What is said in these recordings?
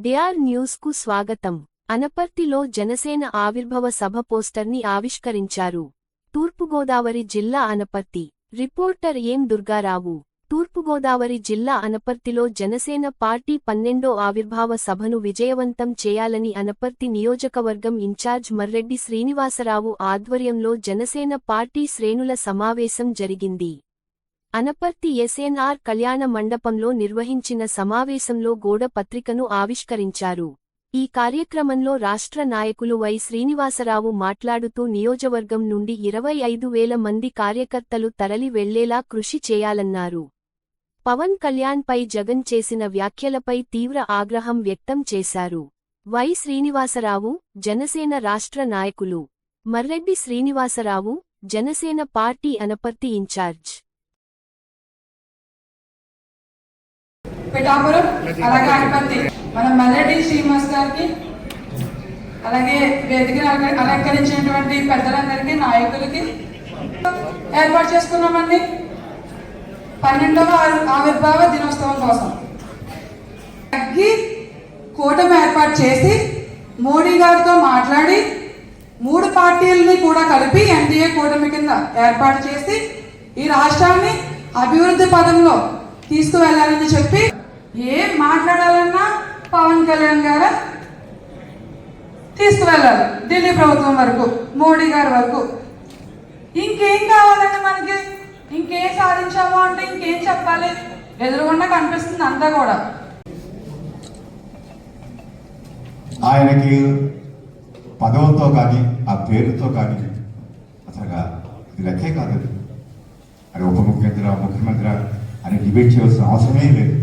DR న్యూస్కు స్వాగతం. అనపర్తిలో జనసేన ఆవిర్భవ సభ పోస్టర్ని ఆవిష్కరించారు. తూర్పుగోదావరి జిల్లా అనపర్తి. రిపోర్టర్ ఏం దుర్గారావు? తూర్పుగోదావరి జిల్లా అనపర్తిలో జనసేన పార్టీ పన్నెండో ఆవిర్భావ సభను విజయవంతం చేయాలని అనపర్తి నియోజకవర్గం ఇన్ఛార్జ్ మర్రెడ్డి శ్రీనివాసరావు ఆధ్వర్యంలో జనసేన పార్టీ శ్రేణుల సమావేశం జరిగింది. అనపర్తి ఎస్ఎన్ఆర్ కళ్యాణ మండపంలో నిర్వహించిన సమావేశంలో గోడ పత్రికను ఆవిష్కరించారు. ఈ కార్యక్రమంలో రాష్ట్ర నాయకులు వై శ్రీనివాసరావు మాట్లాడుతూ నియోజవర్గం నుండి ఇరవై ఐదు వేల మంది కార్యకర్తలు తరలి వెళ్ళేలా కృషి చేయాలన్నారు. పవన్ కళ్యాణ్ పై జగన్ చేసిన వ్యాఖ్యలపై తీవ్ర ఆగ్రహం వ్యక్తం చేశారు. వై శ్రీనివాసరావు జనసేన రాష్ట్ర నాయకులు. Marreddy Srinivasarao Janasena party Anaparthi incharge. Pithapuram అలాగే అనపర్తి మన మల్లెడ్డి శ్రీనివాస్ గారికి అలాగే అలంక- అలంకరించినటువంటి పెద్దలందరికీ నాయకులకి ఏర్పాటు చేసుకున్నామండి. పన్నెండవ ఆవి- ఆవిర్భావ దినోత్సవం కోసం. తగ్గి కూటమి ఏర్పాటు చేసి మోడీ గారితో మాట్లాడి మూడు పార్టీలని కూడా కలిపి ఎన్డీఏ కూటమి కింద ఏర్పాటు చేసి ఈ రాష్ట్రాన్ని అభివృద్ధి పదంలో తీసుకువెళ్ళాలని చెప్పి ఏం మాట్లాడాలన్నా పవన్ కళ్యాణ్ గారు తీసుకువెళ్ళారు ఢిల్లీ ప్రభుత్వం వరకు మోడీ గారి వరకు. ఇంకేం కావాలండి మనకి? ఇంకేం సాధించాము అంటే ఇంకేం చెప్పాలి? ఎదురుగుండా కనిపిస్తుంది అంతా కూడా. ఆయనకి పదవులతో కానీ ఆ పేరుతో కానీ అసలుగా ఇది లెక్కే కాదు అది. అది ఉప ముఖ్యమంత్రి ముఖ్యమంత్రి అని డిబేట్ చేయాల్సిన అవసరమే లేదు.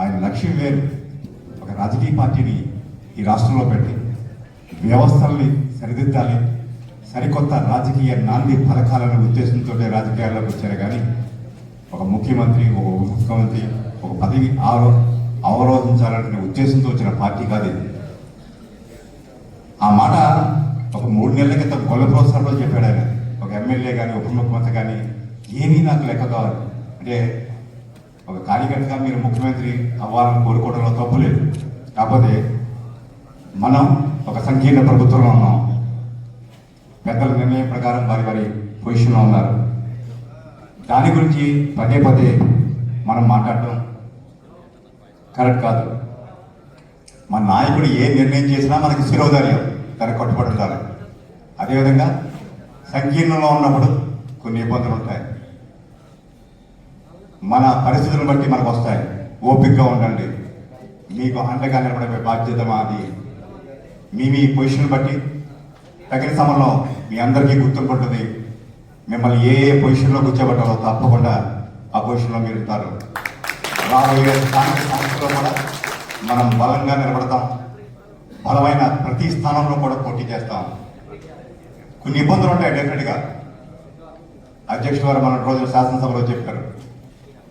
ఆయన లక్ష్యం వేరు. ఒక రాజకీయ పార్టీని ఈ రాష్ట్రంలో పెట్టి వ్యవస్థల్ని సరిదిద్దాలి సరికొత్త రాజకీయ నాంది పథకాలనే ఉద్దేశంతో రాజకీయాల్లోకి వచ్చారు కానీ ఒక ముఖ్యమంత్రి ఒక ఉప ముఖ్యమంత్రి ఒక పదవి ఆరో అవరోధించాలనే ఉద్దేశంతో వచ్చిన పార్టీ కాదు ఆ మాట ఒక మూడు నెలల క్రితం గొల్ల ప్రోత్సాహంలో చెప్పాడు ఆయన. ఒక ఎమ్మెల్యే కానీ ఉప ముఖ్యమంత్రి కానీ ఏమీ నాకు లెక్క కావాలి. అంటే ఒక కార్యకర్తగా మీరు ముఖ్యమంత్రి అవ్వాలని కోరుకోవడంలో తప్పు లేదు. కాకపోతే మనం ఒక సంకీర్ణ ప్రభుత్వంలో ఉన్నాం. పెద్దల నిర్ణయం ప్రకారం వారి వారి పొజిషన్లో ఉన్నారు. దాని గురించి పదే పదే మనం మాట్లాడటం కరెక్ట్ కాదు. మన నాయకుడు ఏ నిర్ణయం చేసినా మనకి శిరోధార్యం దాన్ని కట్టుబడి ఉండాలి. అదేవిధంగా సంకీర్ణంలో ఉన్నప్పుడు కొన్ని ఇబ్బందులు ఉంటాయి. మన పరిస్థితులను బట్టి మనకు వస్తాయి. ఓపికగా ఉండండి. మీకు అండగా నిలబడే బాధ్యత మాది. మీ మీ పొజిషన్ బట్టి తగిన సమయంలో మీ అందరికీ గుర్తింపు ఉంటుంది మిమ్మల్ని ఏ ఏ పొజిషన్లో కూర్చోబెట్టాలో తప్పకుండా ఆ పొజిషన్లో మీరు ఉంటారు. రాబోయే స్థానిక సంస్థలో కూడా మనం బలంగా నిలబడతాం. బలమైన ప్రతి స్థానంలో కూడా పోటీ చేస్తాం. కొన్ని ఇబ్బందులు ఉంటాయి డెఫినెట్గా అధ్యక్షుడు వారు మన రోజు శాసనసభలో చెప్పారు.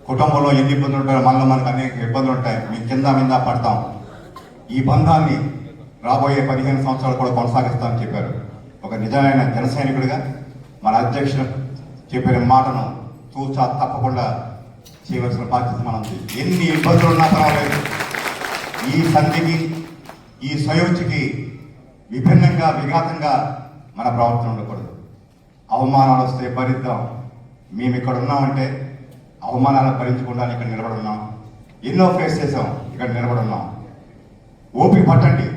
కుటుంబంలో ఎన్ని ఇబ్బందులు ఉంటాయో మనలో మనకు అనేక ఇబ్బందులు ఉంటాయి. మీ కింద మీద పడతాం. ఈ బంధాన్ని రాబోయే పదిహేను సంవత్సరాలు కూడా కొనసాగిస్తామని చెప్పారు. ఒక నిజమైన జనసైనికుడిగా మన అధ్యక్షుడు చెప్పిన మాటను చూచా తప్పకుండా చేయవలసిన బాధ్యత మనం ఎన్ని ఇబ్బందులు ఉన్నా పర్వాలేదు. ఈ సంధికి ఈ స్వయోచికి విభిన్నంగా విఘాతంగా మన ప్రవర్తన ఉండకూడదు. అవమానాలు వస్తే భరిద్దాం. మేము ఇక్కడ ఉన్నామంటే అవమానాలు భరించకుండా ఇక్కడ నిలబడున్నాం. ఎన్నో ఫేస్ చేసాం ఇక్కడ నిలబడున్నాం. ఓపిక పట్టండి.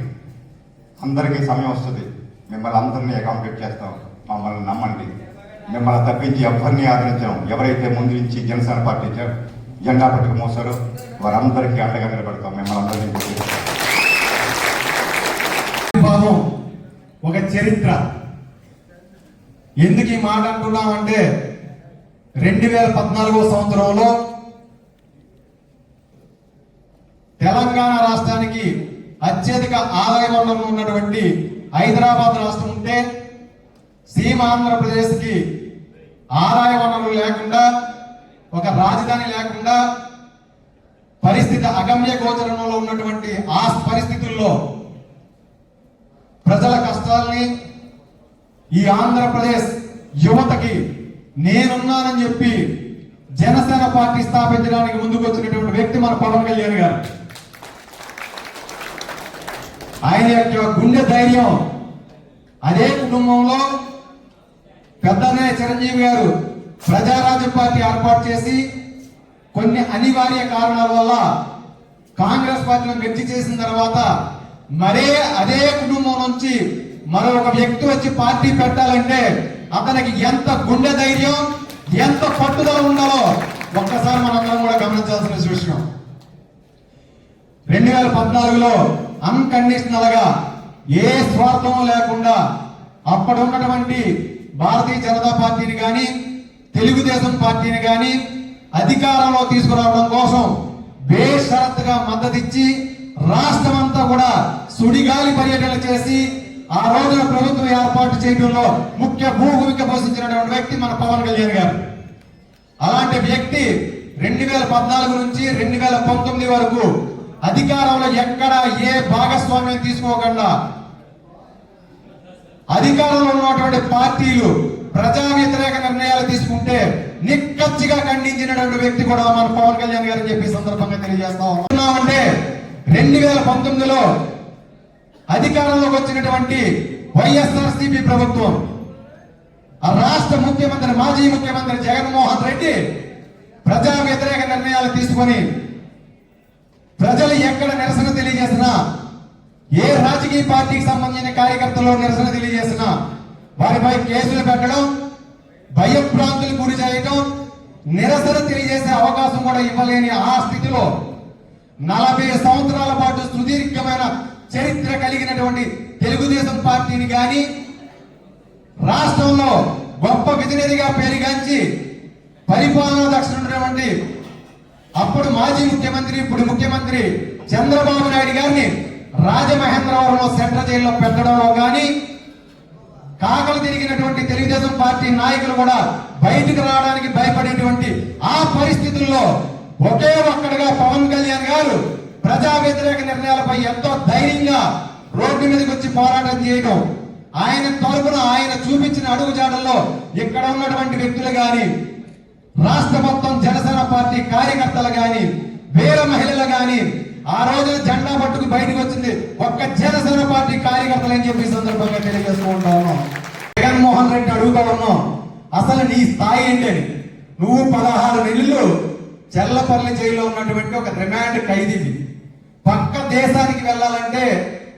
అందరికీ సమయం వస్తుంది. మిమ్మల్ని అందరినీ అకామిడేట్ చేస్తాం. మమ్మల్ని నమ్మండి. మిమ్మల్ని తప్పించి ఎవరిని ఆదరించాం? ఎవరైతే ముందు నుంచి జనసేన పార్టీ జెండా పట్టుకు మోసారో వారందరికీ అండగా నిలబడతాం. మిమ్మల్ని అందరినీ ఒక చరిత్ర. ఎందుకు ఈ మాట అంటున్నామంటే రెండు వేల పద్నాలుగో సంవత్సరంలో తెలంగాణ రాష్ట్రానికి అత్యధిక ఆదాయ వనరులు ఉన్నటువంటి హైదరాబాద్ రాష్ట్రం ఉంటే సీమ ఆంధ్రప్రదేశ్కి ఆదాయ వనరులు లేకుండా ఒక రాజధాని లేకుండా పరిస్థితి అగమ్య గోచరంలో ఉన్నటువంటి ఆ పరిస్థితుల్లో ప్రజల కష్టాల్ని ఈ ఆంధ్రప్రదేశ్ యువతకి నేనున్నానని చెప్పి జనసేన పార్టీ స్థాపించడానికి ముందుకు వచ్చినటువంటి వ్యక్తి మన పవన్ కళ్యాణ్ గారు. ఆయన యొక్క గుండె ధైర్యం అదే కుటుంబంలో పెద్దనే చిరంజీవి గారు ప్రజారాజ్య పార్టీ ఏర్పాటు చేసి కొన్ని అనివార్య కారణాల వల్ల కాంగ్రెస్ పార్టీలో గెలిచి చేసిన తర్వాత మరే అదే కుటుంబం నుంచి మరొక వ్యక్తి వచ్చి పార్టీ పెట్టాలంటే అతనికి ఎంత గుండె ధైర్యం ఎంత పట్టుదల ఉండాలో ఒక్కసారి మనందరం కూడా గమనించాల్సిన విషయం. రెండు వేల పద్నాలుగులో అన్కండిషనల్గా ఏ స్వార్థం లేకుండా అప్పుడు ఉన్నటువంటి భారతీయ జనతా పార్టీని కానీ తెలుగుదేశం పార్టీని కానీ అధికారంలో తీసుకురావడం కోసం బేషరత్తుగా మద్దతిచ్చి రాష్ట్రం అంతా కూడా సుడిగాలి పర్యటన చేసి ఆ రోజున ప్రభుత్వం ఏర్పాటు చేయడంలో ముఖ్య భూభూమిక పోషించినటువంటి వ్యక్తి మన పవన్ కళ్యాణ్ గారు. అలాంటి వ్యక్తి రెండు వేల పద్నాలుగు నుంచి రెండు వేల పంతొమ్మిది వరకు అధికారంలో ఎక్కడ ఏ భాగస్వామ్యం తీసుకోకుండా అధికారంలో ఉన్నటువంటి పార్టీలు ప్రజా వ్యతిరేక నిర్ణయాలు తీసుకుంటే నిక్కచ్చిగా ఖండించినటువంటి వ్యక్తి కూడా మన పవన్ కళ్యాణ్ గారు చెప్పి సందర్భంగా తెలియజేస్తా ఉన్నామంటే రెండు వేల పంతొమ్మిదిలో అధికారంలోకి వచ్చినటువంటి వైఎస్ఆర్సీపీ ప్రభుత్వం ఆ రాష్ట్ర ముఖ్యమంత్రి మాజీ ముఖ్యమంత్రి జగన్మోహన్ రెడ్డి ప్రజా వ్యతిరేక నిర్ణయాలు తీసుకొని ప్రజలు ఎక్కడ నిరసన తెలియజేసినా ఏ రాజకీయ పార్టీకి సంబంధించిన కార్యకర్తలు నిరసన తెలియజేసినా వారిపై కేసులు పెట్టడం భయభ్రాంతులు గురి చేయడం నిరసన తెలియజేసే అవకాశం కూడా ఇవ్వలేని ఆ స్థితిలో నలభై సంవత్సరాల పాటు సుదీర్ఘమైన చరిత్ర కలిగినటువంటి తెలుగుదేశం పార్టీని కానీ రాష్ట్రంలో గొప్ప విధినిధిగా పేరుగాంచి పరిపాలన దక్షిణటువంటి అప్పుడు మాజీ ముఖ్యమంత్రి ఇప్పుడు ముఖ్యమంత్రి చంద్రబాబు నాయుడు గారిని రాజమహేంద్రవరంలో సెంట్రల్ జైల్లో పెట్టడంలో కానీ కాకలు తిరిగినటువంటి తెలుగుదేశం పార్టీ నాయకులు కూడా బయటకు రావడానికి భయపడేటువంటి ఆ పరిస్థితుల్లో ఒకే ఒక్కడుగా పవన్ కళ్యాణ్ గారు ప్రజా వ్యతిరేక నిర్ణయాలపై ఎంతో ధైర్యంగా రోడ్డు మీదకి వచ్చి పోరాటం చేయడం ఆయన తరపున ఆయన చూపించిన అడుగుజాడల్లో ఇక్కడ ఉన్నటువంటి వ్యక్తులు గాని రాష్ట్ర మొత్తం జనసేన పార్టీ కార్యకర్తలు గాని వేల మహిళలు గాని ఆ రోజున జెండా పట్టుకు బయటకు వచ్చింది ఒక్క జనసేన పార్టీ కార్యకర్తలు అని చెప్పి సందర్భంగా తెలియజేసుకుంటా ఉన్నాం జగన్మోహన్ రెడ్డి అడుగుతా ఉన్నాం. అసలు నీ స్థాయి ఏంటి? నువ్వు పదహారు నెలలు చెల్లపల్లి జైల్లో ఉన్నటువంటి ఒక రిమాండ్ ఖైదీవి. పక్క దేశానికి వెళ్ళాలంటే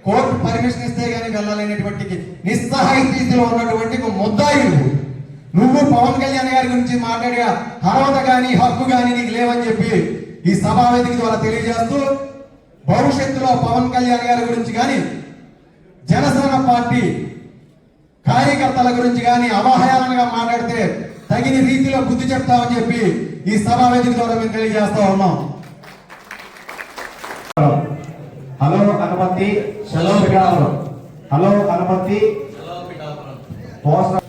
కోర్టు పర్మిషన్ ఇస్తే కానీ వెళ్ళాలనేటువంటి నిస్సహాయ స్థితిలో ఉన్నటువంటి ఒక నువ్వు పవన్ కళ్యాణ్ గారి గురించి మాట్లాడిగా అర్హత కానీ హక్కు కానీ నీకు లేవని చెప్పి ఈ సభా వేదిక ద్వారా తెలియజేస్తూ భవిష్యత్తులో పవన్ కళ్యాణ్ గారి గురించి కానీ జనసేన పార్టీ కార్యకర్తల గురించి కానీ అవహేళనగా మాట్లాడితే తగిన రీతిలో బుద్ధి చెప్తామని చెప్పి ఈ సభా వేదిక ద్వారా మేము తెలియజేస్తా ఉన్నాం. హలో గణపతి సెలవు Pithapuram. Hello Ganapathi poster.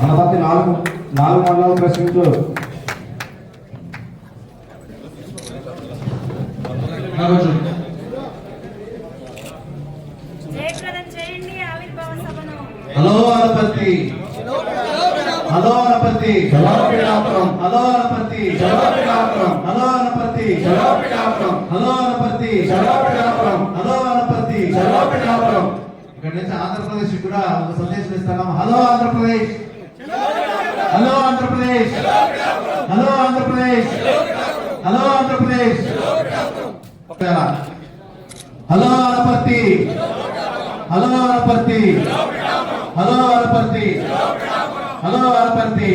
Ganapati నాలుగు నాలుగు మండలాల ప్రశ్నించు హలో చేయండి hello Ganapathi hello Ganapathi hello Ganapathi Ganapathi Pithapuram hello Ganapathi Pithapuram hello Ganapathi Pithapuram ఇక్కడ నుంచి ఆంధ్రప్రదేశ్ కూడా ఒక సందేశం ఇస్తున్నాం. Hello Andhra Pradesh. Hello Andhra Pradesh. Hello Andhra Pradesh. Hello Andhra Pradesh. Hello Anaparthi hello Anaparthi hello Anaparthi hello Anaparthi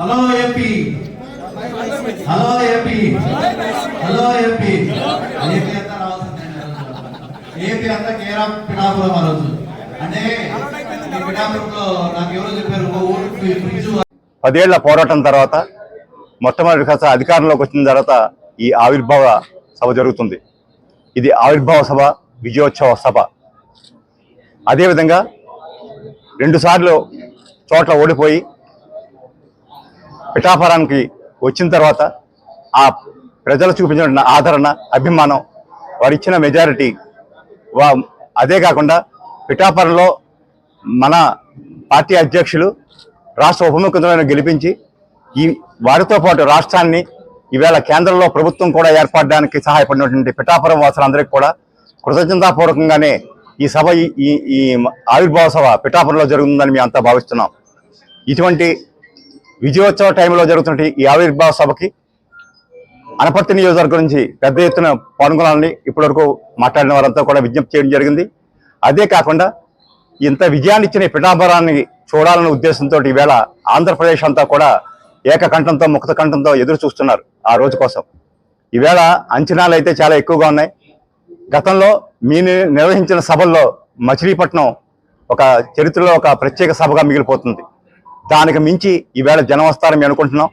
hello MP hello MP hello MP AP అంతా రావాల్సిందే AP అంతా కేరా పిఠాపురం ఆ రోజు. అంటే ఈ పిఠాపురంలో నాకు ఎవరో చెప్పారు ఒక ఓటు పదేళ్ళ పోరాటం తర్వాత మొట్టమొదటి అధికారంలోకి వచ్చిన తర్వాత ఈ ఆవిర్భావ సభ జరుగుతుంది. ఇది ఆవిర్భావ సభ విజయోత్సవ సభ. అదేవిధంగా రెండుసార్లు చోట్ల ఓడిపోయి పిఠాపురానికి వచ్చిన తర్వాత ఆ ప్రజలు చూపించిన ఆదరణ అభిమానం వారిచ్చిన మెజారిటీ వా అదే కాకుండా పిఠాపురంలో మన పార్టీ అధ్యక్షులు రాష్ట్ర ఉప ముఖ్యమంత్రులను గెలిపించి ఈ వారితో పాటు రాష్ట్రాన్ని ఈవేళ కేంద్రంలో ప్రభుత్వం కూడా ఏర్పడడానికి సహాయపడినటువంటి పిఠాపురం వాసులందరికీ కూడా కృతజ్ఞతాపూర్వకంగానే ఈ సభ ఈ- ఈ ఈ ఆవిర్భావ సభ పిఠాపురంలో జరుగుతుందని మేము అంతా భావిస్తున్నాం. ఇటువంటి విజయోత్సవ టైంలో జరుగుతున్న ఈ ఆవిర్భావ సభకి అనపర్తి నియోజకవర్గం నుంచి పెద్ద ఎత్తున పాల్గొనాలని ఇప్పటివరకు మాట్లాడిన వారంతా కూడా విజ్ఞప్తి చేయడం జరిగింది. అదే కాకుండా ఇంత విజయాన్ని ఇచ్చిన ఈ చూడాలనే ఉద్దేశంతో ఈవేళ ఆంధ్రప్రదేశ్ అంతా కూడా ఏకకంఠంతో ముక్త కంఠంతో ఎదురు చూస్తున్నారు ఆ రోజు కోసం. ఈవేళ అంచనాలు అయితే చాలా ఎక్కువగా ఉన్నాయి. గతంలో మీ నిర్వహించిన సభల్లో మచిలీపట్నం ఒక చరిత్రలో ఒక ప్రత్యేక సభగా మిగిలిపోతుంది. దానికి మించి ఈవేళ జనం వస్తారని మేము అనుకుంటున్నాం.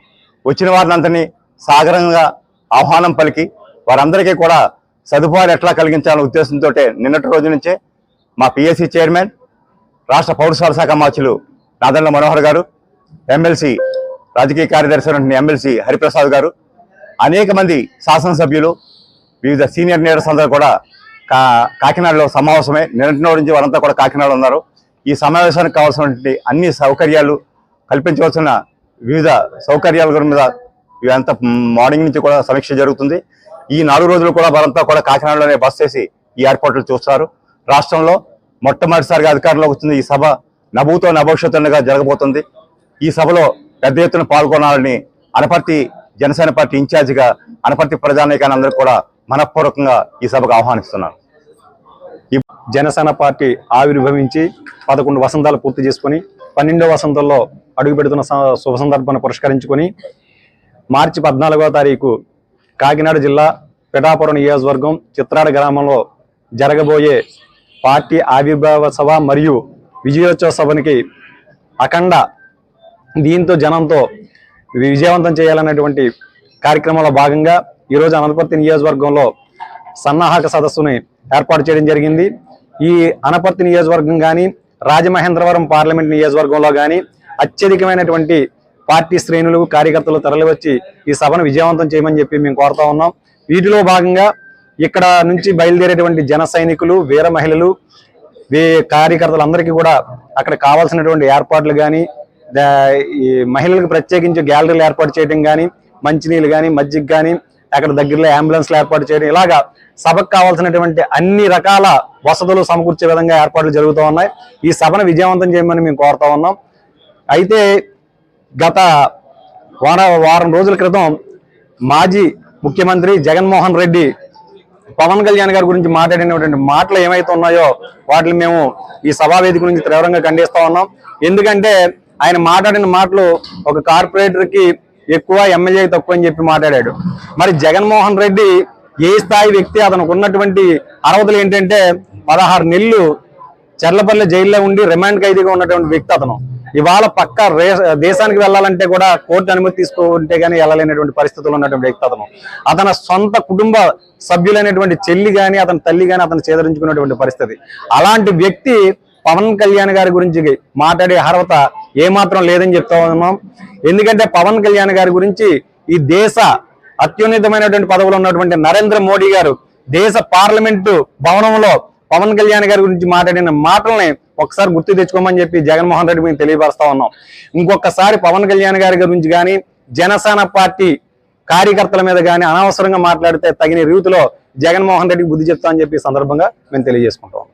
వచ్చిన వారిని సాగరంగా ఆహ్వానం పలికి వారందరికీ కూడా సదుపాయాలు ఎట్లా కలిగించాలనే ఉద్దేశంతో నిన్నటి రోజు నుంచే మా పిఎస్సి చైర్మన్ రాష్ట్ర పౌరసరఫరా శాఖ మార్చులు నాదండ్ల మనోహర్ గారు ఎమ్మెల్సీ రాజకీయ కార్యదర్శి ఎమ్మెల్సీ హరిప్రసాద్ గారు అనేక మంది శాసనసభ్యులు వివిధ సీనియర్ లీడర్స్ అందరూ కూడా కా కాకినాడలో సమావేశమే నిన్నటి నుంచి వారంతా కూడా కాకినాడలో ఉన్నారు. ఈ సమావేశానికి కావాల్సినటువంటి అన్ని సౌకర్యాలు కల్పించవలసిన వివిధ సౌకర్యాల మీద ఇవంతా మార్నింగ్ నుంచి కూడా సమీక్ష జరుగుతుంది. ఈ నాలుగు రోజులు కూడా వారంతా కూడా కాకినాడలోనే బస్ చేసి ఈ ఏర్పాట్లు చూస్తారు. రాష్ట్రంలో మొట్టమొదటిసారిగా అధికారంలోకి వచ్చింది ఈ సభ. నభూతో నభవిష్యత్తుగా జరగబోతుంది. ఈ సభలో పెద్ద ఎత్తున పాల్గొనాలని అనపర్తి జనసేన పార్టీ ఇన్ఛార్జిగా అనపర్తి ప్రజానీకాన్ని అందరూ కూడా మనఃపూర్వకంగా ఈ సభకు ఆహ్వానిస్తున్నాను ఈ జనసేన పార్టీ ఆవిర్భవించి పదకొండు వసంతాలు పూర్తి చేసుకొని పన్నెండో వసంతంలో అడుగుపెడుతున్న స- శుభ సందర్భాన్ని పురస్కరించుకొని మార్చి పద్నాలుగో తారీఖు కాకినాడ జిల్లా పిఠాపురం నియోజకవర్గం చిత్రాడ గ్రామంలో జరగబోయే పార్టీ ఆవిర్భావ సభ మరియు విజయోత్సవ సభనికి అఖండ దీంతో జనంతో విజయవంతం చేయాలనేటువంటి కార్యక్రమంలో భాగంగా ఈరోజు అనంతపర్తి నియోజకవర్గంలో సన్నాహక సదస్సుని ఏర్పాటు చేయడం జరిగింది. ఈ అనపర్తి నియోజకవర్గం కానీ రాజమహేంద్రవరం పార్లమెంట్ నియోజకవర్గంలో కానీ అత్యధికమైనటువంటి పార్టీ శ్రేణులు కార్యకర్తలు తరలివచ్చి ఈ సభను విజయవంతం చేయమని చెప్పి మేము కోరుతా ఉన్నాం. వీటిలో భాగంగా ఇక్కడ నుంచి బయలుదేరేటువంటి జన సైనికులు వీర మహిళలు వీ కార్యకర్తలందరికీ కూడా అక్కడ కావాల్సినటువంటి ఏర్పాట్లు కానీ ఈ మహిళలకు ప్రత్యేకించి గ్యాలరీలు ఏర్పాటు చేయడం కానీ మంచినీళ్ళు కానీ మజ్జిగ కానీ అక్కడ దగ్గరలో అంబులెన్స్లు ఏర్పాటు చేయడం ఇలాగా సభకు కావాల్సినటువంటి అన్ని రకాల వసతులు సమకూర్చే విధంగా ఏర్పాట్లు జరుగుతూ ఉన్నాయి. ఈ సభను విజయవంతం చేయమని మేము కోరుతా ఉన్నాం. అయితే గత వార వారం రోజుల క్రితం మాజీ ముఖ్యమంత్రి జగన్మోహన్ రెడ్డి పవన్ కళ్యాణ్ గారి గురించి మాట్లాడినటువంటి మాటలు ఏమైతే ఉన్నాయో వాటిని మేము ఈ సభావేదిక నుంచి తీవ్రంగా ఖండిస్తూ ఉన్నాం. ఎందుకంటే ఆయన మాట్లాడిన మాటలు ఒక కార్పొరేటర్కి ఎక్కువ ఎమ్మెల్యే తక్కువ అని చెప్పి మాట్లాడాడు. మరి జగన్మోహన్ రెడ్డి ఏ స్థాయి వ్యక్తి? అతనికి ఉన్నటువంటి అర్హతలు ఏంటంటే పదహారు నెలలు చెర్లపల్లి జైల్లో ఉండి రిమాండ్ ఖైదీగా ఉన్నటువంటి వ్యక్తి అతను. ఇవాళ పక్క రే దేశానికి వెళ్ళాలంటే కూడా కోర్టు అనుమతి తీసుకుంటే గానీ వెళ్ళలేనటువంటి పరిస్థితులు ఉన్నటువంటి వ్యక్తి అతను. అతని సొంత కుటుంబ సభ్యులైనటువంటి చెల్లి గాని అతని తల్లి గాని అతను చేదరించుకున్నటువంటి పరిస్థితి. అలాంటి వ్యక్తి పవన్ కళ్యాణ్ గారి గురించి మాట్లాడే అర్హత ఏమాత్రం లేదని చెప్తా ఉన్నాం. ఎందుకంటే పవన్ కళ్యాణ్ గారి గురించి ఈ దేశ అత్యున్నతమైనటువంటి పదవులు ఉన్నటువంటి నరేంద్ర మోడీ గారు దేశ పార్లమెంటు భవనంలో పవన్ కళ్యాణ్ గారి గురించి మాట్లాడిన మాటల్ని ఒకసారి గుర్తు తెచ్చుకోమని చెప్పి జగన్మోహన్ రెడ్డి మేము తెలియపరుస్తా ఉన్నాం. ఇంకొకసారి పవన్ కళ్యాణ్ గారి గురించి కానీ జనసేన పార్టీ కార్యకర్తల మీద కానీ అనవసరంగా మాట్లాడితే తగిన రీతిలో జగన్మోహన్ రెడ్డికి బుద్ధి చెప్తా అని చెప్పి సందర్భంగా మేము తెలియజేసుకుంటాం